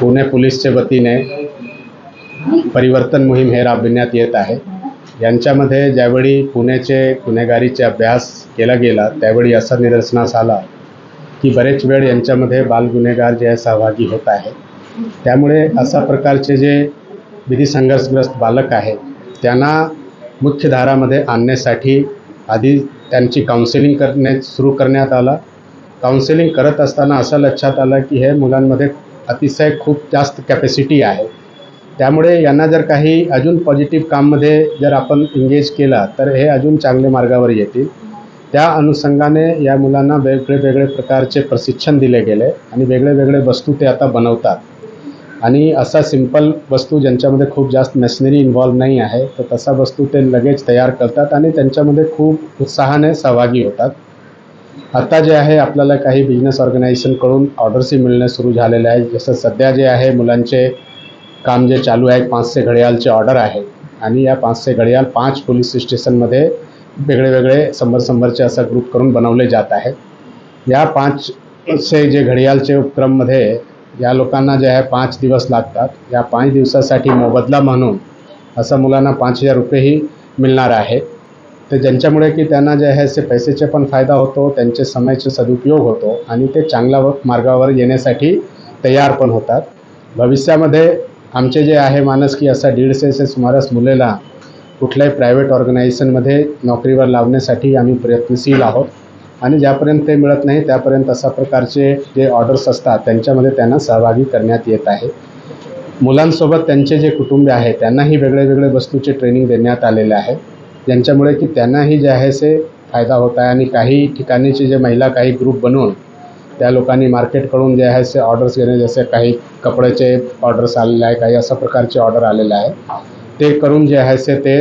पुणे पोलीसच्या वतीने परिवर्तन मोहीम हे राबविण्यात येत आहे. यांच्यामध्ये ज्यावेळी पुण्याचे गुन्हेगारीचे अभ्यास केला गेला त्यावेळी असा निदर्शनास आला की बरेच वेळ यांच्यामध्ये बालगुन्हेगार जे आहे सहभागी होत आहे. त्यामुळे अशा प्रकारचे जे विधी संघर्षग्रस्त बालक आहेत त्यांना मुख्यधारामध्ये आणण्यासाठी आधी त्यांची काउन्सिलिंग करणे सुरू करण्यात आला. काउन्सिलिंग करत असताना असं लक्षात आलं की हे मुलांमध्ये अतिशय खूप जास्त कॅपॅसिटी आहे. त्यामुळे यांना जर काही अजून पॉझिटिव्ह काममध्ये जर आपण एंगेज केला तर हे अजून चांगल्या मार्गावर येतील. त्या अनुषंगाने या मुलांना वेगळे वेगळे प्रकारचे प्रशिक्षण दिले गेले आणि वेगळे वेगळे वस्तू ते आता बनवतात. आणि असा सिंपल वस्तू ज्यांच्यामध्ये खूप जास्त मशिनरी इन्व्हॉल्व नाही आहे तर तसा वस्तू ते लगेच तयार करतात आणि त्यांच्यामध्ये खूप उत्साहाने सहभागी होतात. आत्ता जे आहे आपल्याला काही बिझनेस ऑर्गनायझेशनकडून ऑर्डर्सही मिळणे सुरू झालेले आहे जसं सध्या जे आहे मुलांचे काम जे चालू आहे पाचशे घड्याळचे ऑर्डर आहे. आणि या पाचशे घड्याळ पाच पोलीस स्टेशनमध्ये वेगळे वेगळे शंभर शंभरचे असा ग्रुप करून बनवले जात आहे. या पाचशे जे घडियाळचे उपक्रममध्ये या लोकांना जे आहे पाच दिवस लागतात. या पाच दिवसासाठी मोबदला म्हणून असं मुलांना पाच हजार रुपयेही मिळणार आहे. तर ज्यांच्यामुळे की त्यांना जे आहे ते पैशाचे पण फायदा होतो त्यांचे समयाचे सदुपयोग होतो आणि ते चांगल्या व- मार्गावर येण्यासाठी तयार पण होतात. भविष्यामध्ये आमचे जे आहे मानस की असा दीडशेचे सुमारास मुलेला कुठल्याही प्रायव्हेट ऑर्गनायझेशनमध्ये नोकरीवर लावण्यासाठी आम्ही प्रयत्नशील आहोत. आणि ज्यापर्यंत ते मिळत नाही त्यापर्यंत अशा प्रकारचे जे ऑर्डर्स असतात त्यांच्यामध्ये त्यांना सहभागी करण्यात येत आहे. मुलांसोबत त्यांचे जे कुटुंबे आहे त्यांनाही वेगळे वेगळे वस्तूचे ट्रेनिंग देण्यात आलेले आहे. ज्यांच्यामुळे की त्यांनाही जे आहे से फायदा होत आहे आणि काही ठिकाणीचे जे महिला काही ग्रुप बनवून त्या लोकांनी मार्केटकडून जे आहे से ऑर्डर्स घेणे जसे काही कपड्याचे ऑर्डर्स आलेले आहे काही अशा प्रकारचे ऑर्डर आलेले आहे ते करून जे आहे से ते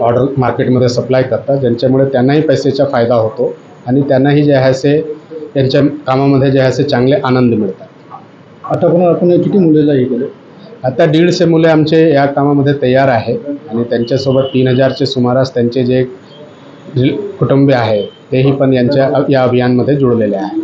ऑर्डर मार्केटमध्ये सप्लाय करतात ज्यांच्यामुळे त्यांनाही पैशाचा फायदा होतो आणि त्यांनाही जे आहे से त्यांच्या कामामध्ये जे आहे ते चांगले आनंद मिळतात. आता आपण किती मुलीला हे केलं आता दीडशे मुले आमचे या कामामध्ये तयार आहेत आणि त्यांच्यासोबत तीन हजारचे सुमारास त्यांचे जे कुटुंबीय आहे तेही पण यांच्या या अभियानमध्ये जुळलेले आहे.